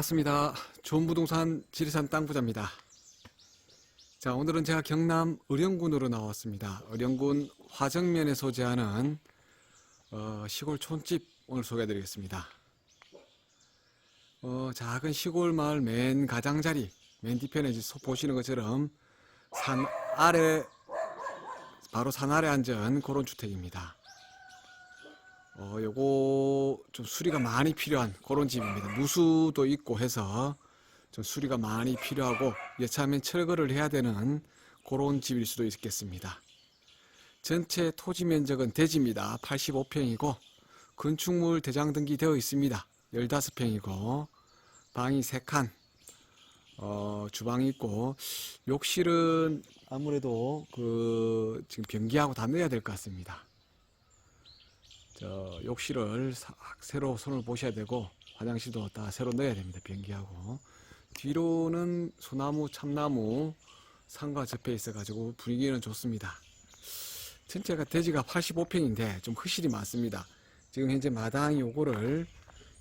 반갑습니다. 좋은 부동산 지리산 땅 부자입니다. 자, 오늘은 제가 경남 의령군으로 나왔습니다. 의령군 화정면에 소재하는 어, 시골 촌집 오늘 소개해 드리겠습니다. 어, 작은 시골 마을 맨 가장자리, 맨 뒤편에 보시는 것처럼 산 아래, 바로 산 아래 앉은 그런 주택입니다. 어, 요거 좀 수리가 많이 필요한 그런 집입니다. 누수도 있고 해서 좀 수리가 많이 필요하고 여차하면 철거를 해야 되는 그런 집일 수도 있겠습니다. 전체 토지 면적은 대지입니다. 85평이고 건축물 대장 등기되어 있습니다. 15평이고 방이 3칸 어, 주방이 있고 욕실은 아무래도 그 지금 변기하고 다 넣어야 될 것 같습니다. 저 욕실을 사- 새로 손을 보셔야 되고 화장실도 다 새로 넣어야 됩니다. 변기하고 뒤로는 소나무, 참나무 산과 접해 있어가지고 분위기는 좋습니다. 전체가 대지가 85평인데 좀 흐실이 많습니다. 지금 현재 마당이 요거를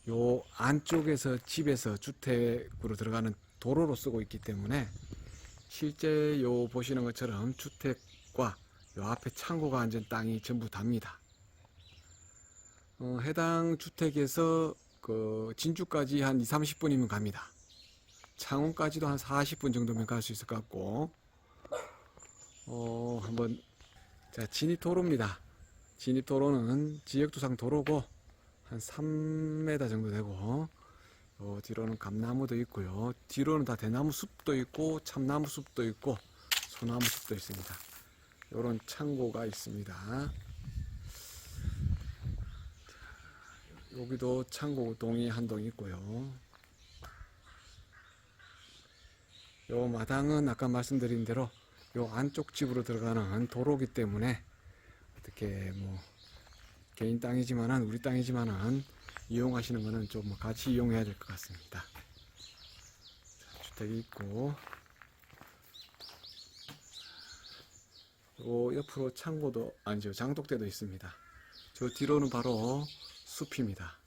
요 안쪽에서 집에서 주택으로 들어가는 도로로 쓰고 있기 때문에 실제 요 보시는 것처럼 주택과 요 앞에 창고가 앉은 땅이 전부 답니다. 어, 해당 주택에서 그 진주까지 한 2, 30분이면 갑니다. 창원까지도 한 40분 정도면 갈 수 있을 것 같고, 어, 한번, 자, 진입도로입니다. 진입도로는 지역도상 도로고, 한 3m 정도 되고, 어, 뒤로는 감나무도 있고요. 뒤로는 다 대나무 숲도 있고, 참나무 숲도 있고, 소나무 숲도 있습니다. 요런 창고가 있습니다. 여기도 창고 동이 한 동 있고요. 요 마당은 아까 말씀드린 대로 요 안쪽 집으로 들어가는 도로기 때문에 어떻게 뭐 개인 땅이지만은 우리 땅이지만은 이용하시는 거는 좀뭐 같이 이용해야 될 것 같습니다. 자, 주택이 있고 요 옆으로 창고도 아니죠 장독대도 있습니다. 저 뒤로는 바로 숲입니다.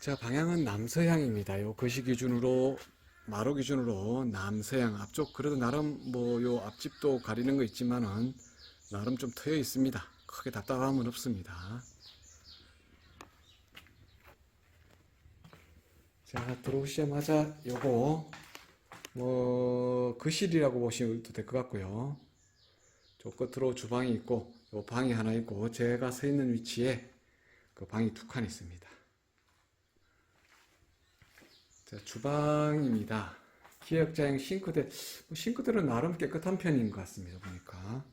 자, 방향은 남서향입니다. 요 거시 기준으로, 마루 기준으로 남서향 앞쪽, 그래도 나름 뭐 요 앞집도 가리는 거 있지만은 나름 좀 트여 있습니다. 크게 답답함은 없습니다. 자, 들어오시자마자 요거, 뭐, 거실이라고 보시면 될 것 같고요. 저 끝으로 주방이 있고, 요 방이 하나 있고, 제가 서 있는 위치에 그 방이 두 칸 있습니다. 자, 주방입니다. 기역자형 싱크대, 뭐 싱크대는 나름 깨끗한 편인 것 같습니다. 보니까.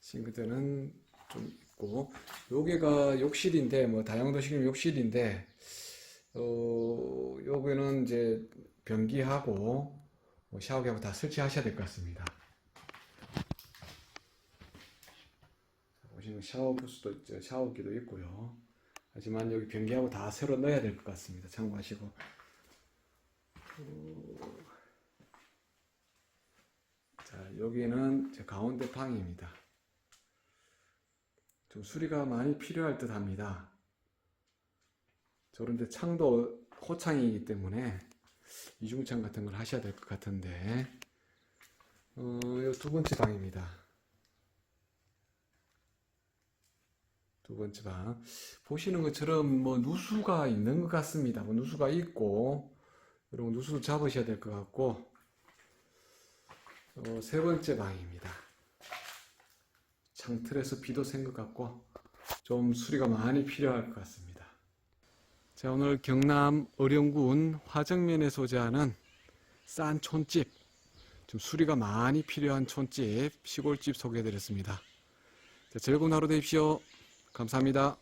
싱크대는 좀 있고, 여기가 욕실인데, 뭐, 다용도실 욕실인데, 어, 여기는 이제 변기하고, 뭐 샤워기하고 다 설치하셔야 될 것 같습니다. 자, 보시면 샤워 부스도 있죠. 샤워기도 있고요. 하지만 여기 변기하고 다 새로 넣어야 될 것 같습니다. 참고하시고. 어, 자, 여기는 제 가운데 방입니다. 좀 수리가 많이 필요할 듯 합니다. 저런데 창도 호창이기 때문에 이중창 같은 걸 하셔야 될 것 같은데, 어, 요두 번째 방입니다. 두 번째 방. 보시는 것처럼 뭐 누수가 있는 것 같습니다. 뭐 누수가 있고, 여러분 누수 잡으셔야 될 것 같고, 어, 세 번째 방입니다. 창틀에서 비도 샌 것 같고, 좀 수리가 많이 필요할 것 같습니다. 자, 오늘 경남 의령군 화정면에 소재하는 싼 촌집, 좀 수리가 많이 필요한 촌집, 시골집 소개해드렸습니다. 자, 즐거운 하루 되십시오. 감사합니다.